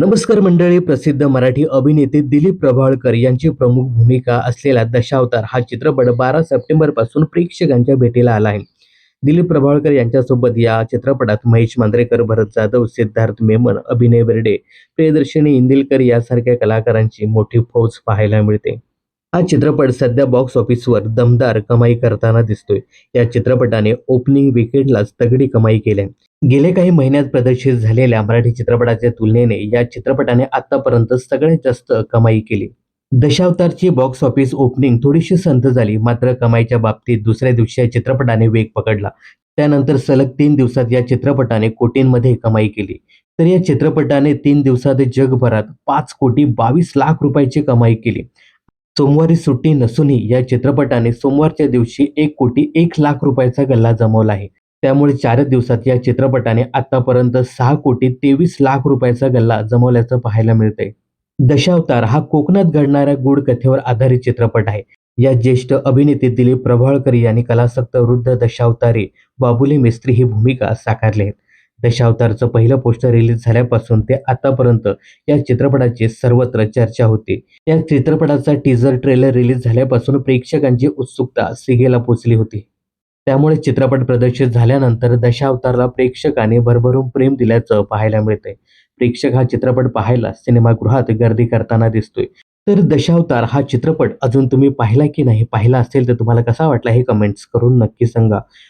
नमस्कार मंडळी प्रसिद्ध मराठी अभिनेते दिलीप प्रभाळकर यांची प्रमुख भूमिका असलेला दशावतार हा चित्रपट बारा सप्टेंबरपासून प्रेक्षकांच्या भेटीला आला आहे. दिलीप प्रभाळकर यांच्यासोबत या चित्रपटात महेश मांद्रेकर भरत जाधव सिद्धार्थ मेमन अभिनय बेर्डे प्रियदर्शनी इंदिलकर यासारख्या कलाकारांची मोठी फौज पाहायला मिळते. हा चित्रपट सध्या बॉक्स ऑफिसवर दमदार कमाई करताना दिसतोय. या चित्रपटाने ओपनिंग विकेंडलाच तगडी कमाई केली गेल्या काही महिन्यात प्रदर्शित झालेल्या मराठी चित्रपटाच्या तुलनेने या चित्रपटाने आतापर्यंत सगळ्यात जास्त कमाई केली. दशावतारची बॉक्स ऑफिस ओपनिंग थोडीशी संत झाली मात्र कमाईच्या बाबतीत दुसऱ्या दिवशी या चित्रपटाने वेग पकडला. त्यानंतर सलग तीन दिवसात या चित्रपटाने कोटींमध्ये कमाई केली. तर या चित्रपटाने तीन दिवसात जगभरात पाच कोटी बावीस लाख रुपयाची कमाई केली. सोमवारी सुट्टी नसूनही या चित्रपटाने सोमवारच्या दिवशी एक कोटी एक लाख रुपयाचा गल्ला जमवला आहे. त्यामुळे चारच दिवसात या चित्रपटाने आतापर्यंत सहा कोटी तेवीस लाख रुपयाचा गल्ला जमवल्याचं पाहायला मिळतंय. दशावतार हा कोकणात घडणाऱ्या गूढ कथेवर आधारित चित्रपट आहे. या ज्येष्ठ अभिनेते दिलीप प्रभाळकर यांनी कलासक्त वृद्ध दशावतारी बाबुले मिस्त्री ही भूमिका साकारली आहे. दशावतारचं पहिलं पोस्टर रिलीज झाल्यापासून ते आतापर्यंत या चित्रपटाची सर्वत्र चर्चा होती. या चित्रपटाचा टीझर ट्रेलर रिलीज झाल्यापासून प्रेक्षकांची उत्सुकता सिगेला पोचली होती. त्यामुळे चित्रपट प्रदर्शित झाल्यानंतर दशावतारला प्रेक्षकाने भरभरून प्रेम दिल्याचं पाहायला मिळतंय. प्रेक्षक हा चित्रपट पाहायला सिनेमागृहात गर्दी करताना दिसतोय. तर दशावतार हा चित्रपट अजून तुम्ही पाहिला की नाही? पाहिला असेल तर तुम्हाला कसा वाटला हे कमेंट्स करून नक्की सांगा.